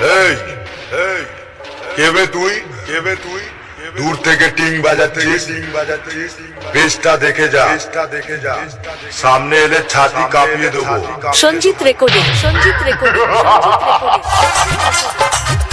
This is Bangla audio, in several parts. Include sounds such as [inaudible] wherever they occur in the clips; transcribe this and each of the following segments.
এই এই কেবে তুই? কেবে তুই? দূর থেকে টিং বাজাচ্ছিস? টিং বাজাচ্ছিস বেশটা দেখে যা। বেশটা দেখে যা সামনে এলে ছাতি কাঁপিয়ে দেবো। Sanjit recording Sanjit recording Sanjit recording.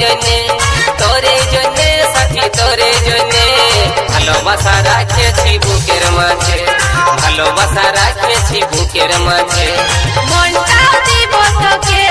জন্যে, তোরে জন্যে, সাথী তোরে জন্যে। ভালোবাসা রাখেছি বুকের মাঝে, ভালোবাসা রাখেছি বুকের মাঝে। মনটা দিব তোকে।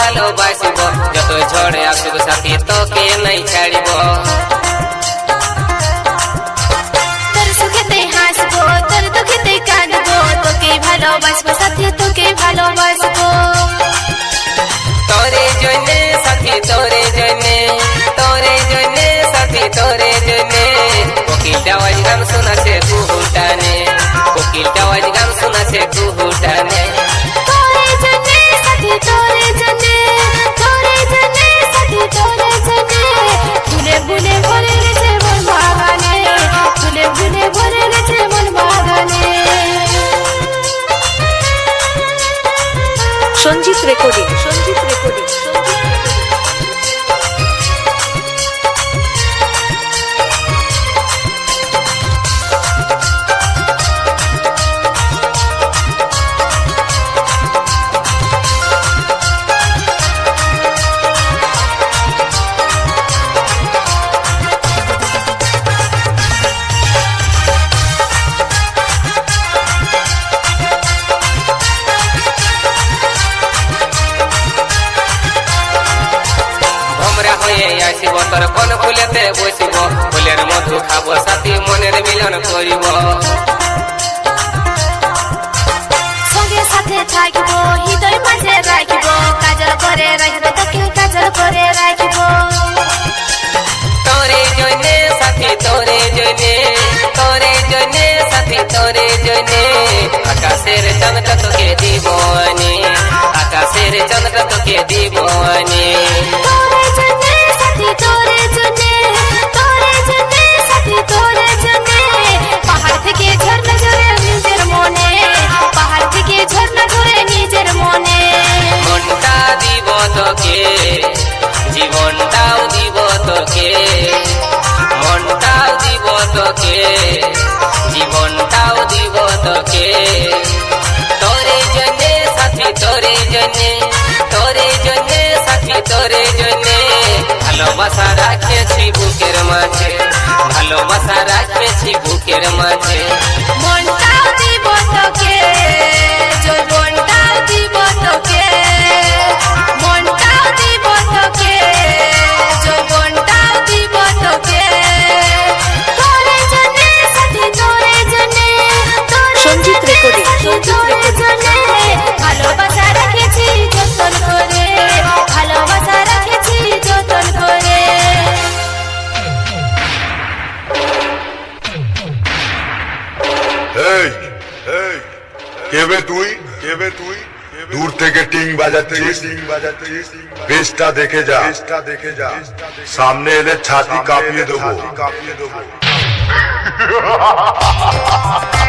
ভালোবাসিব। যত ঝড়ে আসুক সাথী তোকে নাই ছাড়িব। তোর সুখেতে হাসবো তোর দুঃখেতে কাঁদবো তোকে ভালোবাসবো সাথে তোকে ভালোবাসবো। তোরে জন্যে সাথী তোরে জন্যে তোরে জন্যে সাথী তোরে জন্যে। কোকিলটা আওয়াজ গান শোনাছে কুহুটানে আসিব তোর কোন ফুলেতে বসিব ফুলের মধু খাব সাথী মনের মিলন করিব। সঙ্গে সাথে থাকব হৃদয় মাঝে রাখব কাজল করে রাখব তোকে কাজল করে রাখব। তোরে সাথী তোরে তোরে সাথী তোরে আকাশের চন্দ্র তোকে দিবনি আকাশের চন্দ্র তোকে দিবনি তোকে, জীবনটাও দিব তোকে, মনটাও দিব তোকে, জীবনটাও দিব তোকে। তোরে জন্যে সাথী, তোরে জন্যে তোরে জন্যে সাথী, তোরে জন্যে। ভালোবাসা রাখেছি বুকের মাঝে, ভালোবাসা রাখেছি বুকের মাঝে। বাজাতেইস বেশটা দেখে যা। বেশটা দেখে যা। সামনে এলে ছাতি কাঁপিয়ে দেবো। কাঁপিয়ে দেবো। [laughs]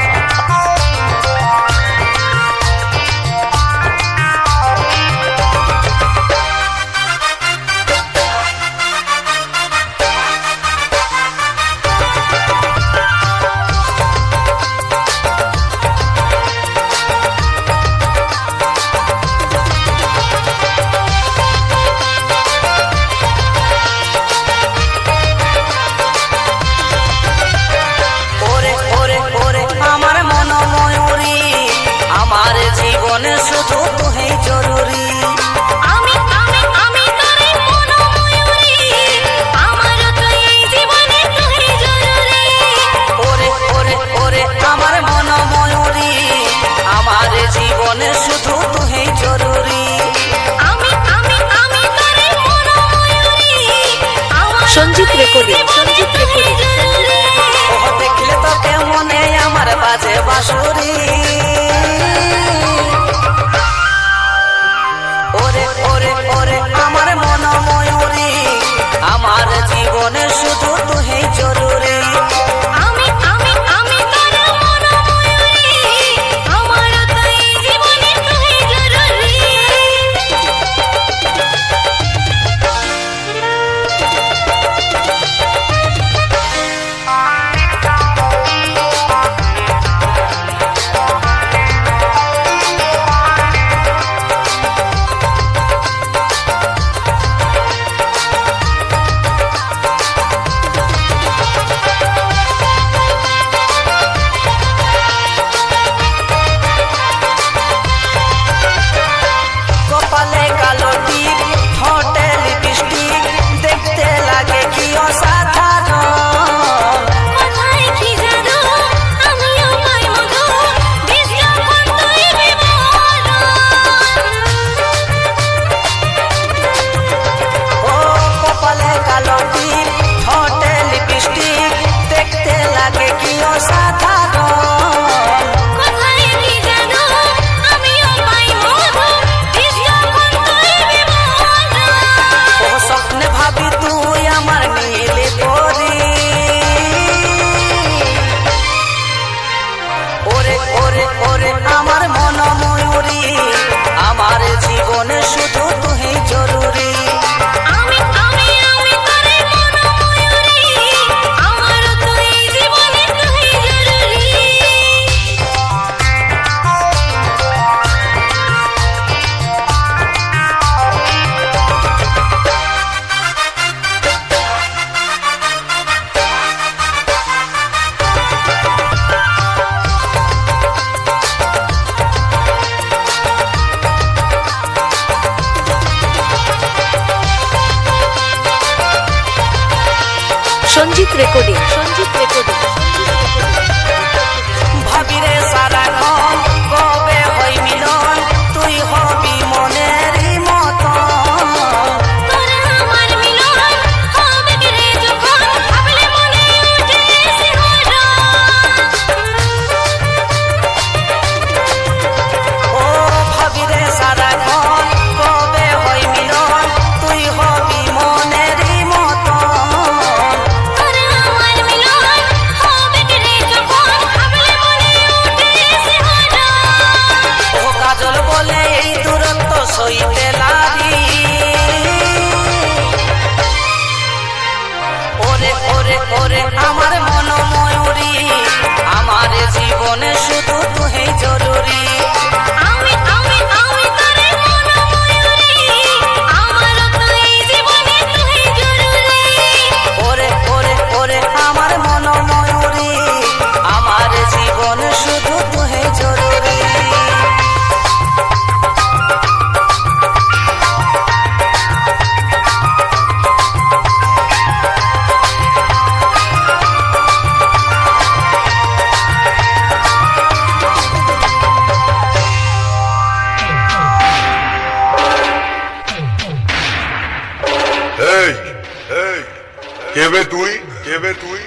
ভেবে তুই? ভেবে তুই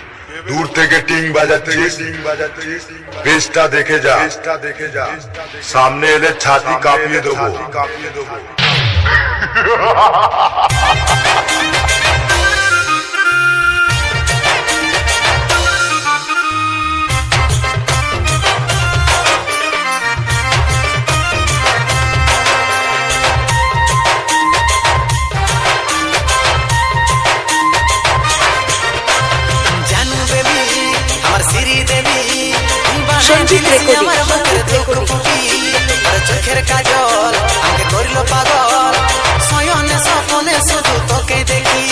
দূর থেকে টিং বাজাচ্ছিস? টিং বাজাচ্ছিস বেশটা দেখে যা। বেশটা দেখে যা। সামনে এলে ছাতি কাঁপিয়ে দেবো। কাঁপিয়ে দেবো। [laughs] সঞ্জিত রেকর্ডিং সঞ্জিত রেকর্ডিং চোখের কাজল আগে করিল পাগল। সয়নে সপনে শুধু তোকে দেখি।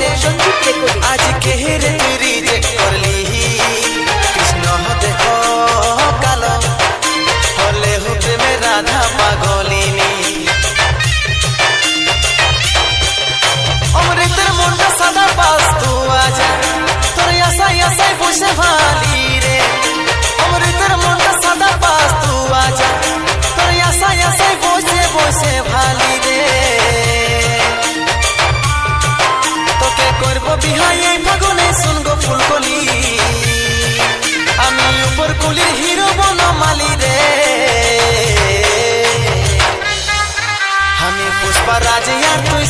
রেকর্ডিং সঞ্জিত রেকর্ডিং আজ কেহে রে বাবা রাজিয়া তুই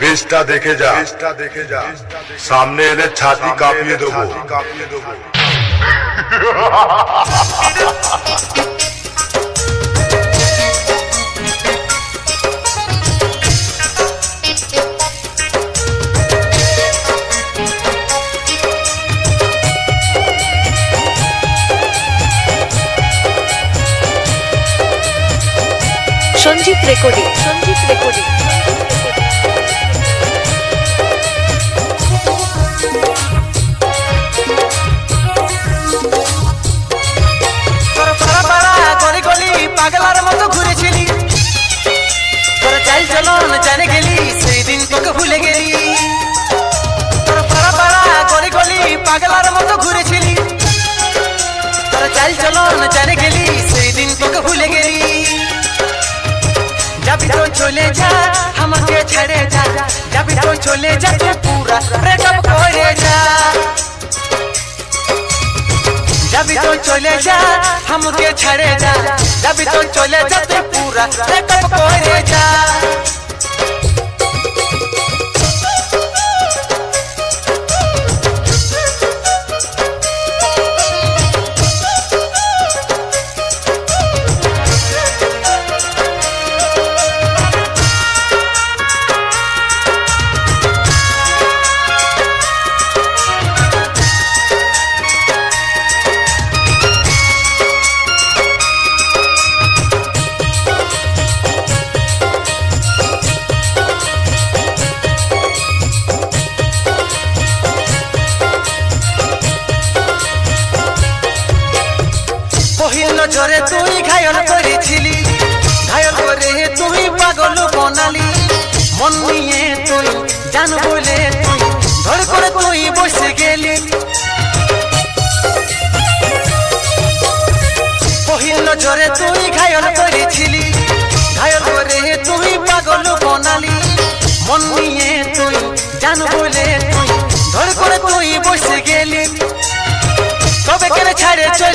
বেশটা দেখে যা। বেশটা দেখে যা। সামনে এলে ছাতি কাঁপিয়ে দেবো। কাঁপিয়ে দেবো। Sanjit recording Sanjit recording. তাই জ্বলন জানে গেলি সেই দিন তোকে ভুলে গেলি তোর পাড়া পাড়া গলি গলি পাগলার মতো ঘুরেছিলি তোর চাল চলন জানে গেলি সেই দিন তোকে ভুলে গেলি যাবি তো চলে যা আমাকে ছেড়ে যা যাবি তো চলে যা পুরা ব্রেকআপ করে যা যাবি তো চলে যা আমাকে ছেড়ে যা যাবি তো চলে যা তুই পুরা ব্রেকআপ করে যা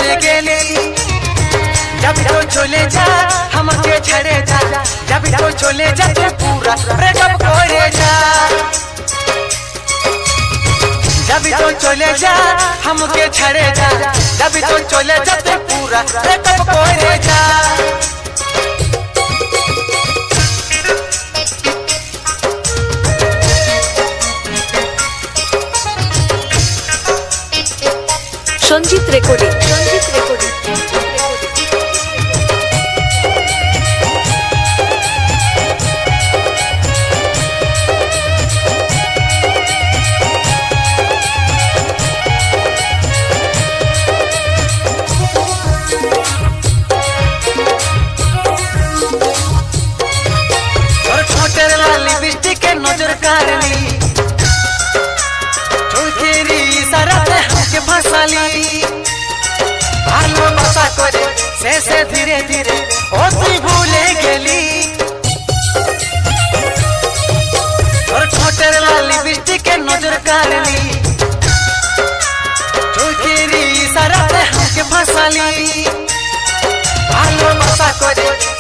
ছাড়ে চলে গেলি যাবি তো চলে যা আমাকে ছেড়ে যা যাবি তো চলে যা তুই পুরা ব্রেকআপ করে যা যাবি তো চলে যা আমাকে ছেড়ে যা যাবি তো চলে যা তুই পুরা ব্রেকআপ করে সঞ্জিত রেকর্ডিং। সঞ্জিত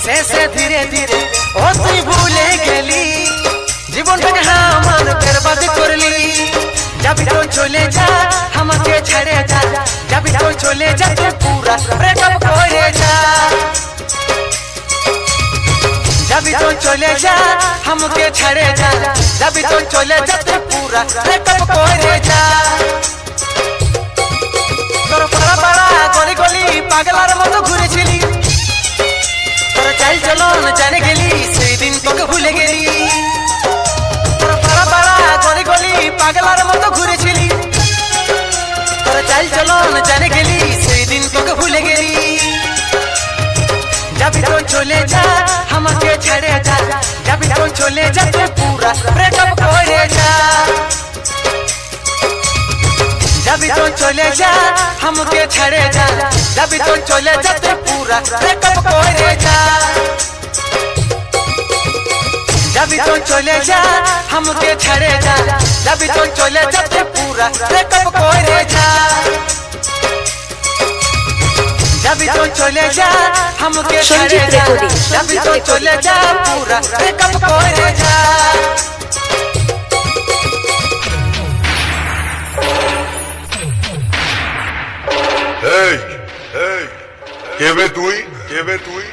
শেষে ধীরে ধীরে ও তুই ভুলে গেলি। জীবনটাকে আমার বরবাদ করলি। যাবি তো চলে যা আমাকে ছেড়ে যা। যাবি তো চলে যা, তুই পুরা ব্রেকআপ করে যা। যাবি তো চলে যা আমাকে ছেড়ে যা। যাবি তো চলে যা, তুই পুরা ব্রেকআপ করে যা। তোর পাড়া পাড়া গলি গলি পাগলার মতো ঘুরেছিলি। চাল চলন জানে গেলি সেই দিন তোকে ভুলে গেলি তোর পাড়া পাড়া গলি গলি পাগলার মতো ঘুরেছিলি তোর চাল চলন জানে গেলি সেই দিন তোকে ভুলে গেলি যাবি তো চলে যা আমাকে ছেড়ে যা যাবি তো চলে যা পুরা ব্রেকআপ করে যাবি তো চলে যা আমাকে ছেড়ে যা যাবি তো চলে যা তুই পুরা ব্রেকআপ করে যা যাবি তো চলে যা আমাকে ছেড়ে যা যাবি তো চলে যা তুই পুরা ব্রেকআপ করে যা যাবি তো চলে যা আমাকে ছেড়ে সঞ্জিত যা রেকর্ডিং, যাবি সঞ্জিত তো রেকর্ডিং। চলে যা পুরা ব্রেকআপ করে যা এই এই কেবে তুই? কেবে তুই?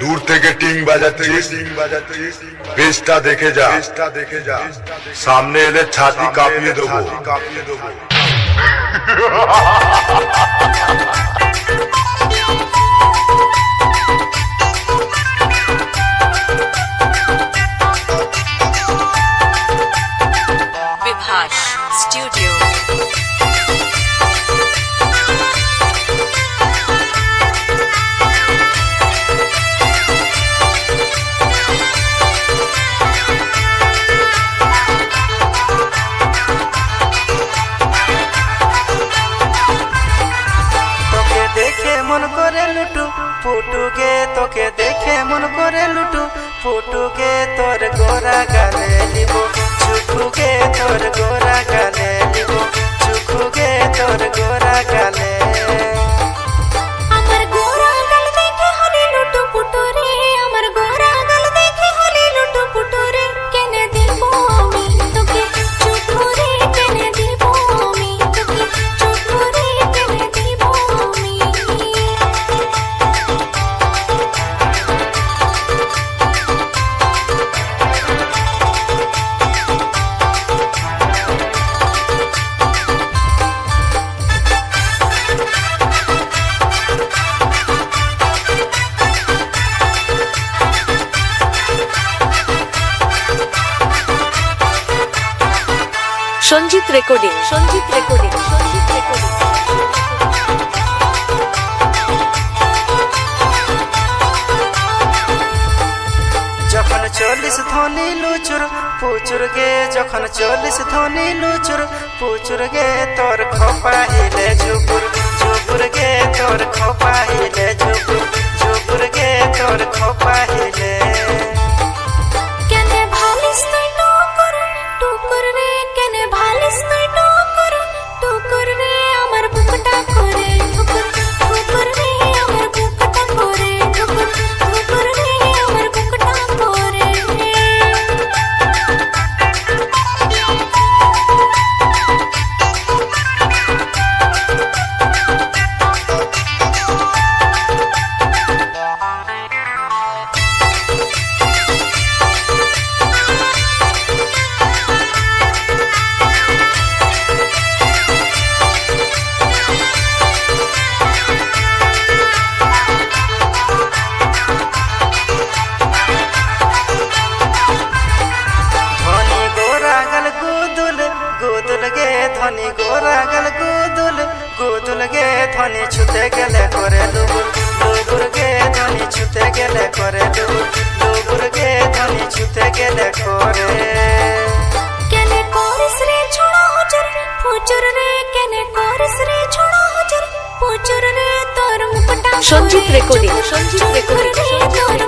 দূর থেকে টিং বাজাচ্ছিস? টিং বাজাচ্ছিস বেশটা দেখে যা। বেশটা দেখে যা সামনে এলে ছাতি কাঁপিয়ে দেবো। কাঁপিয়ে দেবো বিভাস স্টুডিও মন করে লুটু, ফুটুকে তোকে দেখে মন করে লুটু, ফুটুকে তোর গোরা গালে নিব, চুকুকে তোর গোরা গালে নিব, চুকুকে তোর গোরা গালে। Sanjit recording Sanjit recording Sanjit recording. যখন চল্লিশ ধনী লুচুর, পুচুর গে, যখন চল্লিশ ধনী লুচুর, পুচুর গে, তোর খোপা ঝুপুর ঝুপুর গে, তোর খোপা ঝুপুর ঝুপুর গে, তোর খোপা ধনী গোরা গল গুদুল গুদুল গে ধনী ছুতে গেলে করে লুবুর লুবুর গে ধনী ছুতে গেলে করে লুবুর লুবুর গে ধনী ছুতে গেলে করে। কেনে করিস রে ছোড়া হজর? ফুচুর রে কেনে করিস রে ছোড়া হজর? ফুচুর রে তোর মুখটা সঞ্জিত করে রেকর্ডিং, সঞ্জিত রেকর্ডিং, তোর